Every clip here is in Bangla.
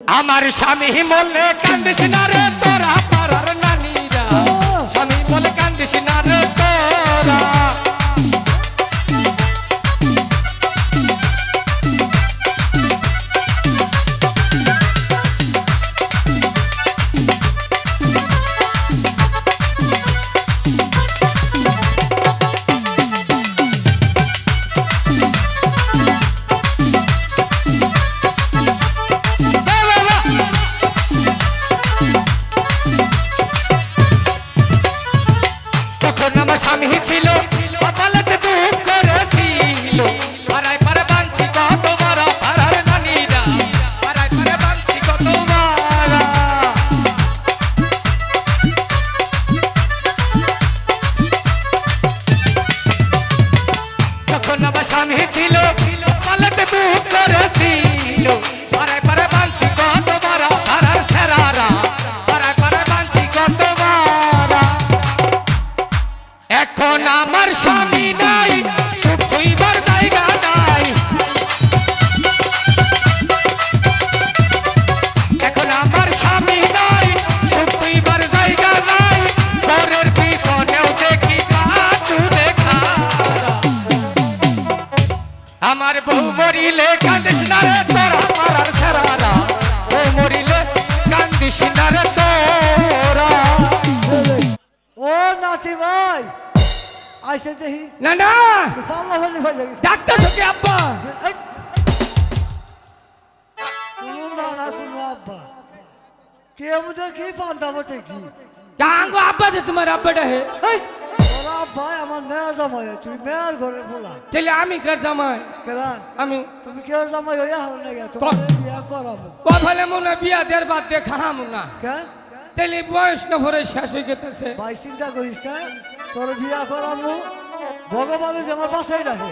আমার স্বামী বলে কান্দিস না রে তোরা পাড়ার স্বামী ছিল কপালেতে দুঃখ করেছিল পাড়ায় পাড়ায় বাংশি কত ছিল পালাতে বুক করেছিল পাড়ায় বড় আমার স্বামী নাই, সুখ হইবার জায়গা নাই। এখন আমার স্বামী নাই, সুখ হইবার জায়গা নাই। পরের পিছনেও দেখি কাটু দেখা। আমার বউ মরিলে কান্দিস না রে আইসে দেখি না না পাল্লা ফেলে ফেলে গেছে ডাক্তার সঙ্গে আব্বা এই! কোনো না না কোনো আব্বা কে মুঝে কি পান্তা বটে কি আঙ্গো আব্বা যে তোমার আব্বাটা হে এই! তোরা আব্বাই আমার মেয়ের জামাই তুই মেয়ের ঘরে ফোলা তাহলে আমি কার জামাই কেরা আমি তুমি কে জামাই হইয়া হার না গেছো তোমার বিয়া করাবো কফলে মনে বিয়া দের বাদ দেখা হামু না কে তাহলে বয়স না ভরে শেষ হয়ে গেতেছে। ভাই চিন্তা করিস না। তোর বিয়া করাবো ভগবানের যে আমার বাসাই রাখে!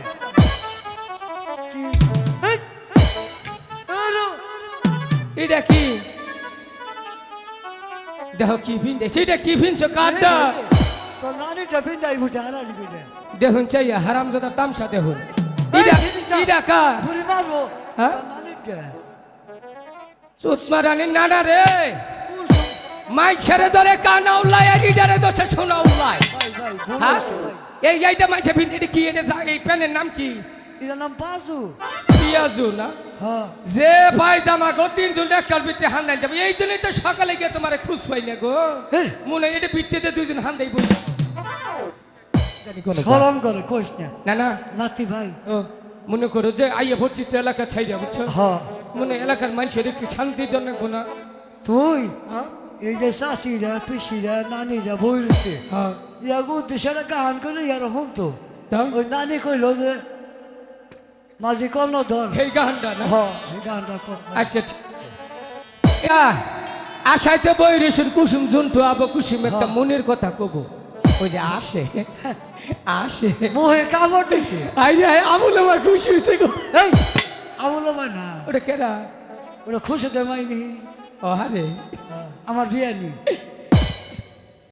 এটা কি? দেখো কি দে সেটা কি ফিনছো কাটটা তোর নানি টিফিন যাই বুঝে হারানি বিনে দেখুন চাই হারাম জাদা তামসা দেখুন। ইডা ইডা কার? বুড়ি মারবো। হ্যাঁ? তোর নানি কে সুতমা রানীর নানা রে! মাই ছেড়ে ধরে কানা উল্লাই আর ইডারে দোষে শোনা উল্লাই ভাই ভাই হ্যাঁ? এই এইটা মাইছে এটা কি এটা এই প্যানের নাম কি? এটার নাম পাসু পিয়াজু না? হ্যাঁ। যে পায়জামা গো তিনজন একটার ভিতরে হান দেন যাবে। এই জন্যই তো সকালে গিয়ে তোমার খুশ পাই না গো। মনে এটা ভিত্তিতে দুজন হান দেই বই সরম করে কইস না। না না। নাতি ভাই। মনে করো যে আইয়ে ভর্তি তো এলাকা ছাইরা বুঝছ? হ্যাঁ। মনে এলাকার মানুষের একটু শান্তি জন্য গোনা তুই? হ্যাঁ? এই যে শাশিরা পিসিরা নানিরা বই রয়েছে হ্যাঁ ইয়াগো উদ্দেশ্যটা গান করে ইয়ার তাও ওই নানি কইলো যে মাঝি কর্ণধর এই গানটা হ্যাঁ এই গানটা আচ্ছা আশাইতে বই রেশন কুসুম জন্টু আবো কুসুম একটা মনের কথা কব ওই যে আসে আসে মোহে কামড় দিছে আই রে আমুল আমার খুশি হয়েছে গো এই আমলো ভাই না ওটা কেডা ওটা খুশিদের মাইনি হারে আমার বিয়ে নি